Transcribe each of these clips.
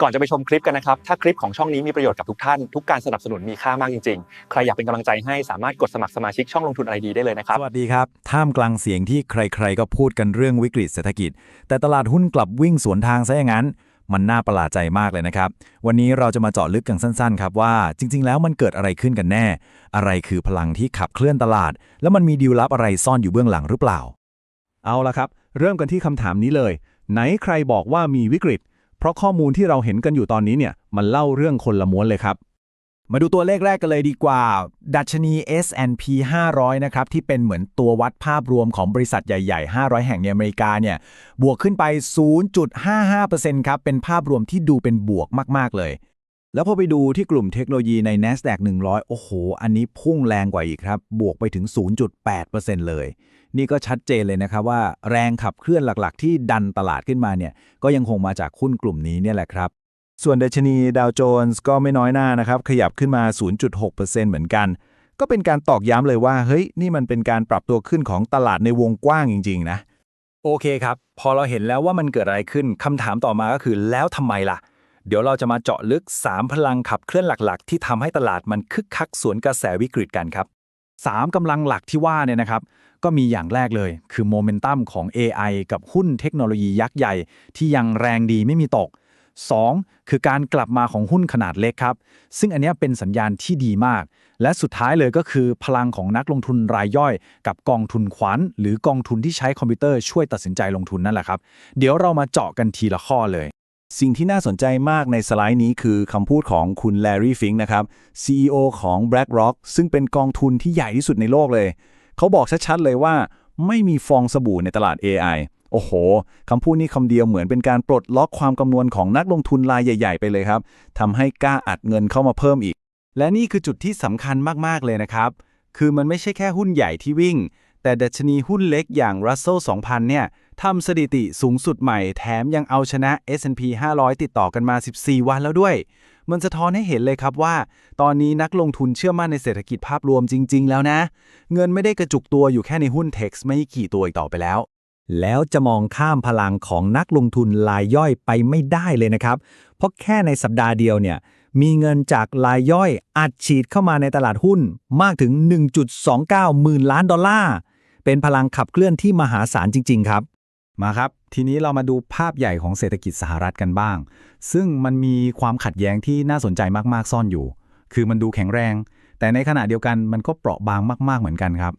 ก่อนจะไปชมคลิปกันนะครับ ถ้าคลิปของช่องนี้มีประโยชน์กับทุกท่าน ทุกการสนับสนุนมีค่ามากจริงๆ ใครอยากเป็นกำลังใจให้สามารถกดสมัครสมาชิกช่องลงทุนอะไรดีได้เลยนะครับ สวัสดีครับ ท่ามกลางเสียงที่ใครๆ ก็พูดกันเรื่องวิกฤตเศรษฐกิจ แต่ตลาดหุ้นกลับวิ่งสวนทางซะอย่างนั้น มันน่าประหลาดใจมากเลยนะครับ วันนี้เราจะมาเจาะลึกกันสั้นๆ ครับว่า จริง ๆ แล้วมันเกิดอะไรขึ้นกันแน่ อะไรคือพลังที่ขับเคลื่อนตลาด แล้วมันมีดีลลับอะไรซ่อนอยู่เบื้องหลังหรือเปล่า เอาละครับ เริ่มกันที่คำถามนี้เลย ไหนใครบอกว่ามีวิกฤต เพราะข้อมูลที่เราเห็นกันอยู่ตอนนี้เนี่ยมันเล่าเรื่องคนละม้วนเลยครับ มาดูตัวเลขแรกกันเลยดีกว่า ดัชนี S&P 500 นะครับ ที่เป็นเหมือนตัววัดภาพรวมของบริษัทใหญ่ ๆ 500 แห่งในอเมริกาเนี่ยบวกขึ้นไป 0.55%ครับเป็นภาพรวมที่ดูเป็นบวกมากๆเลย แล้วพอไปดูที่กลุ่มเทคโนโลยีใน NASDAQ 100 โอ้โห อันนี้พุ่งแรงกว่าอีกครับ บวกไปถึง 0.8%เลย นี่ก็ชัดเจนเลยนะครับว่าแรงขับเคลื่อนหลักๆ ที่ดันตลาดขึ้นมาเนี่ย ก็ยังคงมาจากหุ้นกลุ่มนี้เนี่ยแหละครับ ส่วนดัชนีดาวโจนส์ก็ไม่น้อยหน้านะครับ ขยับขึ้นมา 0.6%เหมือนกัน ก็เป็นการตอกย้ำเลยว่า เฮ้ย นี่มันเป็นการปรับตัวขึ้นของตลาดในวงกว้างจริง ๆ นะ โอเคครับ พอเราเห็นแล้วว่ามันเกิดอะไรขึ้นคำถามต่อมาก็คือแล้วทำไมล่ะ เดี๋ยวเราจะมาเจาะลึก 3 พลังขับเคลื่อนหลักๆ ที่ทำให้ตลาดมันคึกคักสวนกระแสวิกฤตกันครับ 3กำลังหลักที่ว่าเนี่ยนะครับ ก็มีอย่างแรกเลย คือโมเมนตัมของ AI กับหุ้นเทคโนโลยียักษ์ใหญ่ ที่ยังแรงดีไม่มีตก 2. คือการกลับมาของหุ้นขนาดเล็กครับ ซึ่งอันนี้เป็นสัญญาณที่ดีมาก และสุดท้ายเลยก็คือพลังของนักลงทุนรายย่อย กับกองทุนขวัญหรือกองทุนที่ใช้คอมพิวเตอร์ช่วยตัดสินใจลงทุนนั่นแหละครับ เดี๋ยวเรามาเจาะกันทีละข้อเลย สิ่งที่น่าสนใจมากในสไลด์นี้คือคำพูดของคุณแลรี่ฟิงค์นะครับ CEO ของ BlackRock ซึ่งเป็นกองทุนที่ใหญ่ที่สุดในโลกเลย เขาบอกชัดๆเลยว่า ไม่มีฟองสบู่ในตลาด AI โอ้โห คำพูดนี้คำเดียวเหมือนเป็นการปลดล็อกความกังวลของนักลงทุนรายใหญ่ ๆ ไปเลยครับทำให้กล้าอัดเงินเข้ามาเพิ่มอีก และนี่คือจุดที่สำคัญมากๆเลยนะครับ คือมันไม่ใช่แค่หุ้นใหญ่ที่วิ่ง แต่ดัชนีหุ้นเล็กอย่าง Russell 2000 เนี่ย ทำสถิติสูงสุดใหม่แถมยังเอาชนะ S&P 500 ติดต่อกันมา 14 วันแล้วด้วย มันสะท้อนให้เห็นเลยครับว่า ตอนนี้นักลงทุนเชื่อมั่นในเศรษฐกิจภาพรวมจริง ๆ แล้วนะ เงินไม่ได้กระจุกตัวอยู่แค่ในหุ้นเท็กซ์ไม่กี่ตัวอีกต่อไปแล้ว แล้วจะมองข้ามพลังของนักลงทุนรายย่อยไปไม่ได้เลยนะครับ เพราะแค่ในสัปดาห์เดียวเนี่ยมีเงินจากรายย่อยอัดฉีดเข้ามาในตลาดหุ้นมากถึง 1.29หมื่นล้านดอลลาร์เป็นพลังขับเคลื่อนที่มหาศาลจริง ๆ ครับ มาครับ ทีนี้เรามาดูภาพใหญ่ของเศรษฐกิจสหรัฐกันบ้าง ซึ่งมันมีความขัดแย้งที่น่าสนใจมากๆซ่อนอยู่ คือมันดูแข็งแรง แต่ในขณะเดียวกันมันก็เปราะบางมากๆเหมือนกันครับ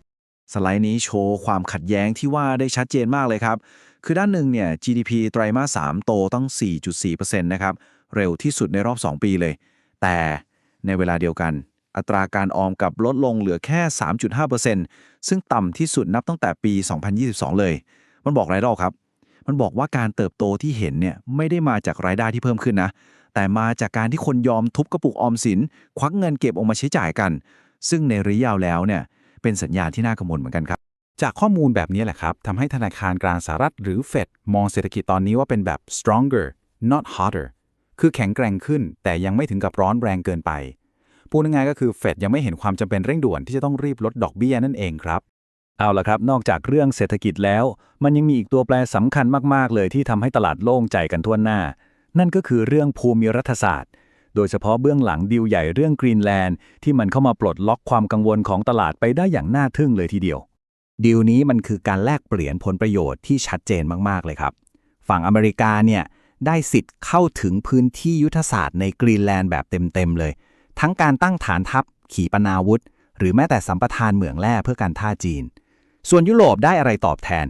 สไลด์นี้โชว์ความขัดแย้งที่ว่าได้ชัดเจนมากเลยครับ คือด้านหนึ่งเนี่ย GDP ไตรมาส 3 โตตั้ง4.4%นะครับ เร็วที่สุดในรอบ 2 ปีเลย แต่ในเวลาเดียวกัน อัตราการออมกลับลดลงเหลือแค่ 3.5%ซึ่งต่ำที่สุดนับตั้งแต่ปี 2022 เลย มันบอกอะไรเราครับ มันบอกว่าการเติบโตที่เห็นเนี่ยไม่ได้มาจากรายได้ที่เพิ่มขึ้นนะ แต่มาจากการที่คนยอมทุบกระปุกออมสิน ควักเงินเก็บออกมาใช้จ่ายกัน ซึ่งในระยะยาวแล้วเนี่ยเป็นสัญญาณที่น่ากังวลเหมือนกันครับจากข้อมูลแบบนี้แหละครับทำให้ธนาคารกลางสหรัฐหรือเฟดมองเศรษฐกิจตอนนี้ว่าเป็นแบบ stronger not hotter คือแข็งแกร่งขึ้น แต่ยังไม่ถึงกับร้อนแรงเกินไป พูดง่ายๆก็คือเฟดยังไม่เห็นความจำเป็นเร่งด่วนที่จะต้องรีบลดดอกเบี้ยนั่นเองครับ เอาละครับ นอกจากเรื่องเศรษฐกิจแล้ว มันยังมีอีกตัวแปรสำคัญมาก ๆ เลยที่ทำให้ตลาดโล่งใจกันทั่วหน้า นั่นก็คือเรื่องภูมิรัฐศาสตร์ โดยเฉพาะเบื้องหลังดีลใหญ่เรื่องกรีนแลนด์ที่มันเข้ามาปลดล็อกความกังวลของตลาดไปได้อย่างน่าทึ่งเลยทีเดียว ดีลนี้มันคือการแลกเปลี่ยนผลประโยชน์ที่ชัดเจนมากๆเลยครับ ฝั่งอเมริกาเนี่ยได้สิทธิ์เข้าถึงพื้นที่ยุทธศาสตร์ในกรีนแลนด์แบบเต็มๆเลย ทั้งการตั้งฐานทัพ ขีปนาวุธ หรือแม้แต่สัมปทานเหมืองแร่เพื่อการท่าจีน ส่วนยุโรปได้อะไรตอบแทน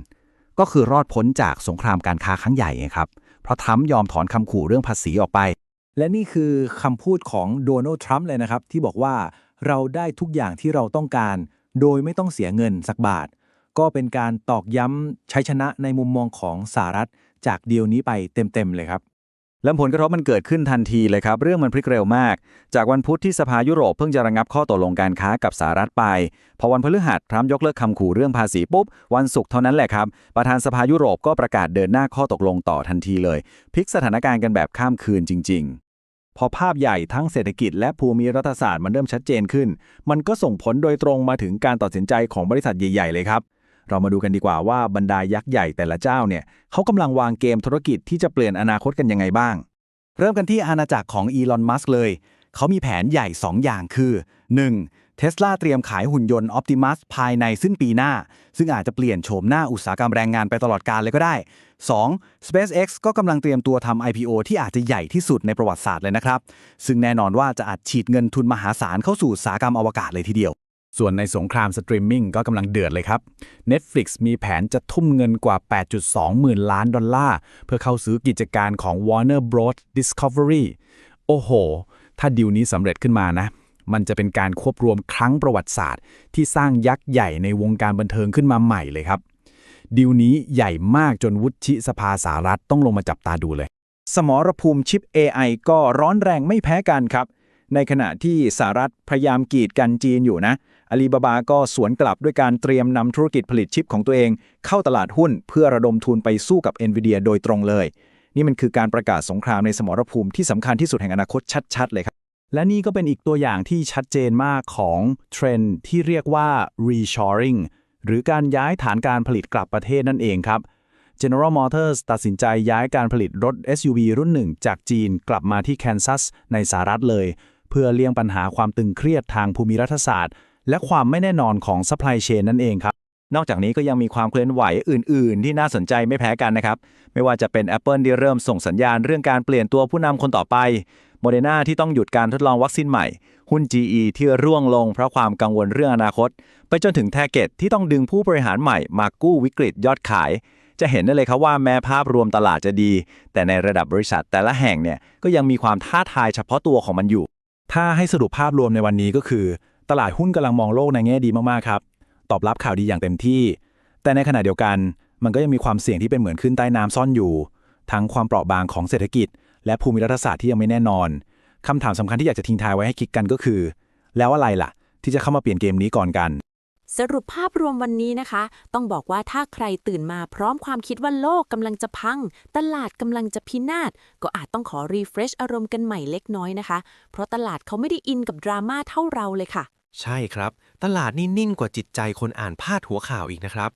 ก็คือรอดพ้นจากสงครามการค้าครั้งใหญ่ครับ เพราะทรัมป์ยอมถอนคำขู่เรื่องภาษีออกไป และนี่คือคำพูดของโดนัลด์ทรัมป์เลยนะครับ ที่บอกว่าเราได้ทุกอย่างที่เราต้องการ โดยไม่ต้องเสียเงินสักบาท ก็เป็นการตอกย้ำชัยชนะในมุมมองของสหรัฐจากเดีลนี้ไปเต็มๆเลยครับ และผลกระทบมันเกิดขึ้นทันทีเลยครับ เรื่องมันพลิกเร็วมาก จากวันพุธที่สภายุโรปเพิ่งจะระงับข้อตกลงการค้ากับสหรัฐไป พอวันพฤหัสทรัมป์ยกเลิกคำขู่เรื่องภาษีปุ๊บ วันศุกร์เท่านั้นแหละครับ ประธานสภายุโรปก็ประกาศเดินหน้าข้อตกลงต่อทันทีเลย พลิกสถานการณ์กันแบบข้ามคืนจริง ๆพอภาพใหญ่ทั้งเศรษฐกิจและภูมิรัฐศาสตร์มันเริ่มชัดเจนขึ้น มันก็ส่งผลโดยตรงมาถึงการตัดสินใจของบริษัทใหญ่ ๆ เลยครับ เรามาดูกันดีกว่าว่าบรรดายักษ์ใหญ่แต่ละเจ้าเนี่ยเขากำลังวางเกมธุรกิจที่จะเปลี่ยนอนาคตกันยังไงบ้าง เริ่มกันที่อาณาจักรของอีลอน มัสเลย เขามีแผนใหญ่ 2 อย่างคือ 1. เทสลาเตรียมขายหุ่นยนต์ Optimus ภายในสิ้นปีหน้า ซึ่งอาจจะเปลี่ยนโฉมหน้าอุตสาหกรรมแรงงานไปตลอดกาลเลยก็ได้ 2. SpaceX ก็กำลังเตรียมตัวทำ IPO ที่อาจจะใหญ่ที่สุดในประวัติศาสตร์เลยนะครับ ซึ่งแน่นอนว่าจะอาจฉีดเงินทุนมหาศาลเข้าสู่อุตสาหกรรมอวกาศเลยทีเดียว ส่วนในสงครามสตรีมมิ่งก็กำลังเดือดเลยครับ Netflix มีแผนจะทุ่มเงินกว่า 8.2 หมื่นล้านดอลลาร์ เพื่อเข้าซื้อกิจการของ Warner Bros Discovery โอ้โห ถ้าดีลนี้สำเร็จขึ้นมานะ มันจะเป็นการควบรวมครั้งประวัติศาสตร์ ที่สร้างยักษ์ใหญ่ในวงการบันเทิงขึ้นมาใหม่เลยครับดีลนี้ใหญ่มากจนวุฒิสภาสหรัฐต้องลงมาจับตาดูเลย สมรภูมิชิป AI ก็ร้อนแรงไม่แพ้กันครับ ในขณะที่สหรัฐพยายามกีดกันจีนอยู่นะอาลีบาบาก็สวนกลับด้วยการเตรียมนำธุรกิจผลิตชิปของตัวเอง เข้าตลาดหุ้นเพื่อระดมทุนไปสู้กับ NVIDIA โดยตรงเลย นี่มันคือการประกาศสงครามในสมรภูมิที่สำคัญที่สุดแห่งอนาคตชัด ๆ เลยครับ และนี่ก็เป็นอีกตัวอย่างที่ชัดเจนมากของเทรนด์ที่เรียกว่า reshoring หรือการย้ายฐานการผลิตกลับประเทศนั่นเองครับ General Motors ตัดสินใจย้ายการผลิตรถ SUV รุ่นหนึ่งจากจีนกลับมาที่แคนซัสในสหรัฐเลย เพื่อเลี่ยงปัญหาความตึงเครียดทางภูมิรัฐศาสตร์ และความไม่แน่นอนของ supply chain นั่นเองครับ นอกจากนี้ก็ยังมีความเคลื่อนไหวอื่น ๆ ที่น่าสนใจไม่แพ้กันนะครับ ไม่ว่าจะเป็น Apple ที่เริ่มส่งสัญญาณเรื่องการเปลี่ยนตัวผู้นำคนต่อไปโมเด r n a ที่ต้องหยุดการทดลองวัคซีนใหม่ หุ้น GE ที่ร่วงลงเพราะความกังวลเรื่องอนาคต ไปจนถึงแทเกตที่ต้องดึงผู้บริหารใหม่มากู้วิกฤตยอดขาย จะเห็นได้เลยครับว่าแม้ภาพรวมตลาดจะดี แต่ในระดับบริษัทแต่ละแห่งเนี่ยก็ยังมีความท้าทายเฉพาะตัวของมันอยู่ ถ้าให้สรุปภาพรวมในวันนี้ก็คือ ตลาดหุ้นกำลังมองโลกในแง่ดีมากๆครับตอบรับข่าวดีอย่างเต็มที่ แต่ในขณะเดียวกัน มันก็ยังมีความเสี่ยงที่เป็นเหมือนขึ้นใต้น้ำซ่อนอยู่ ทั้งความเปราะบางของเศรษฐกิจ และภูมิรัฐศาสตร์ที่ยังไม่แน่นอนคำถามสำคัญที่อยากจะทิ้งท้ายไว้ให้คิดกันก็คือ แล้วอะไรล่ะ ที่จะเข้ามาเปลี่ยนเกมนี้ก่อนกัน สรุปภาพรวมวันนี้นะคะ ต้องบอกว่าถ้าใครตื่นมาพร้อมความคิดว่าโลกกำลังจะพัง ตลาดกำลังจะพินาศ ก็อาจต้องขอรีเฟรชอารมณ์กันใหม่เล็กน้อยนะคะ เพราะตลาดเขาไม่ได้อินกับดราม่าเท่าเราเลยค่ะ ใช่ครับ ตลาดนี่นิ่งกว่าจิตใจคนอ่านพาดหัวข่าวอีกนะครับ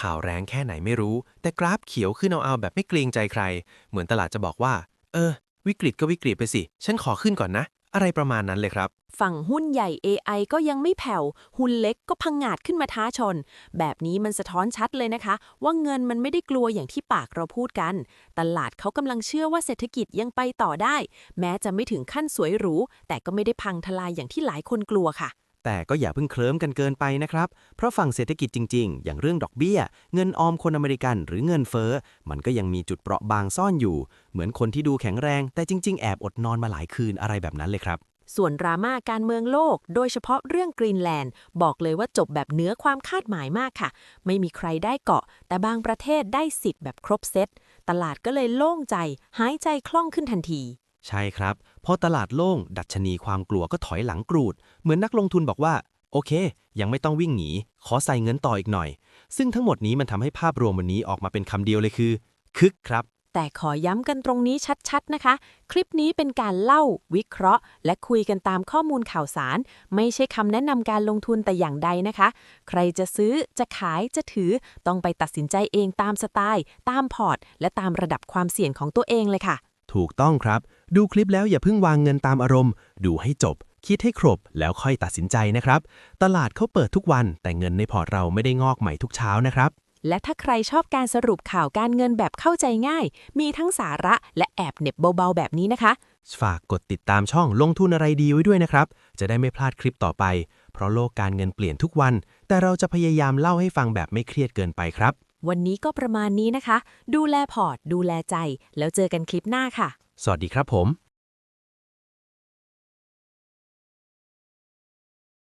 ข่าวแรงแค่ไหนไม่รู้ แต่กราฟเขียวขึ้นเอาเอาแบบไม่เกรงใจใคร เหมือนตลาดจะบอกว่า เออ วิกฤตก็วิกฤตไปสิ ฉันขอขึ้นก่อนนะ อะไรประมาณนั้นเลยครับ ฝั่งหุ้นใหญ่ AI ก็ยังไม่แผ่ว หุ้นเล็กก็พังงาดขึ้นมาท้าชน แบบนี้มันสะท้อนชัดเลยนะคะ ว่าเงินมันไม่ได้กลัวอย่างที่ปากเราพูดกัน ตลาดเขากำลังเชื่อว่าเศรษฐกิจยังไปต่อได้ แม้จะไม่ถึงขั้นสวยหรู แต่ก็ไม่ได้พังทลายอย่างที่หลายคนกลัวค่ะ แต่ก็อย่าเพิ่งเคลิ้มกันเกินไปนะครับ เพราะฝั่งเศรษฐกิจจริง ๆ อย่างเรื่องดอกเบี้ย เงินออมคนอเมริกันหรือเงินเฟ้อ มันก็ยังมีจุดเปราะบางซ่อนอยู่ เหมือนคนที่ดูแข็งแรง แต่จริง ๆ แอบอดนอนมาหลายคืนอะไรแบบนั้นเลยครับ ส่วนดราม่าการเมืองโลก โดยเฉพาะเรื่องกรีนแลนด์ บอกเลยว่าจบแบบเนื้อความคาดหมายมากค่ะ ไม่มีใครได้เกาะ แต่บางประเทศได้สิทธิ์แบบครบเซตตลาดก็เลยโล่งใจ หายใจคล่องขึ้นทันที ใช่ครับ พอตลาดโล่ง ดัชนีความกลัวก็ถอยหลังกรูด เหมือนนักลงทุนบอกว่า โอเค ยังไม่ต้องวิ่งหนี ขอใส่เงินต่ออีกหน่อย ซึ่งทั้งหมดนี้มันทำให้ภาพรวมวันนี้ออกมาเป็นคำเดียวเลยคือ คึกครับ แต่ขอย้ำกันตรงนี้ชัดๆนะคะ คลิปนี้เป็นการเล่า วิเคราะห์ และคุยกันตามข้อมูลข่าวสาร ไม่ใช่คำแนะนำการลงทุนแต่อย่างใดนะคะ ใครจะซื้อจะขายจะถือ ต้องไปตัดสินใจเองตามสไตล์ ตามพอร์ต และตามระดับความเสี่ยงของตัวเองเลยค่ะ ถูกต้องครับ ดูคลิปแล้วอย่าเพิ่งวางเงินตามอารมณ์ ดูให้จบ คิดให้ครบ แล้วค่อยตัดสินใจนะครับ ตลาดเขาเปิดทุกวัน แต่เงินในพอร์ตเราไม่ได้งอกใหม่ทุกเช้านะครับ และถ้าใครชอบการสรุปข่าวการเงินแบบเข้าใจง่าย มีทั้งสาระและแอบเหน็บเบาๆแบบนี้นะคะ ฝากกดติดตามช่องลงทุนอะไรดีไว้ด้วยนะครับ จะได้ไม่พลาดคลิปต่อไป เพราะโลกการเงินเปลี่ยนทุกวัน แต่เราจะพยายามเล่าให้ฟังแบบไม่เครียดเกินไปครับ วันนี้ก็ประมาณนี้นะคะ ดูแลพอร์ต ดูแลใจ แล้วเจอกันคลิปหน้าค่ะ สวัสดีครับผม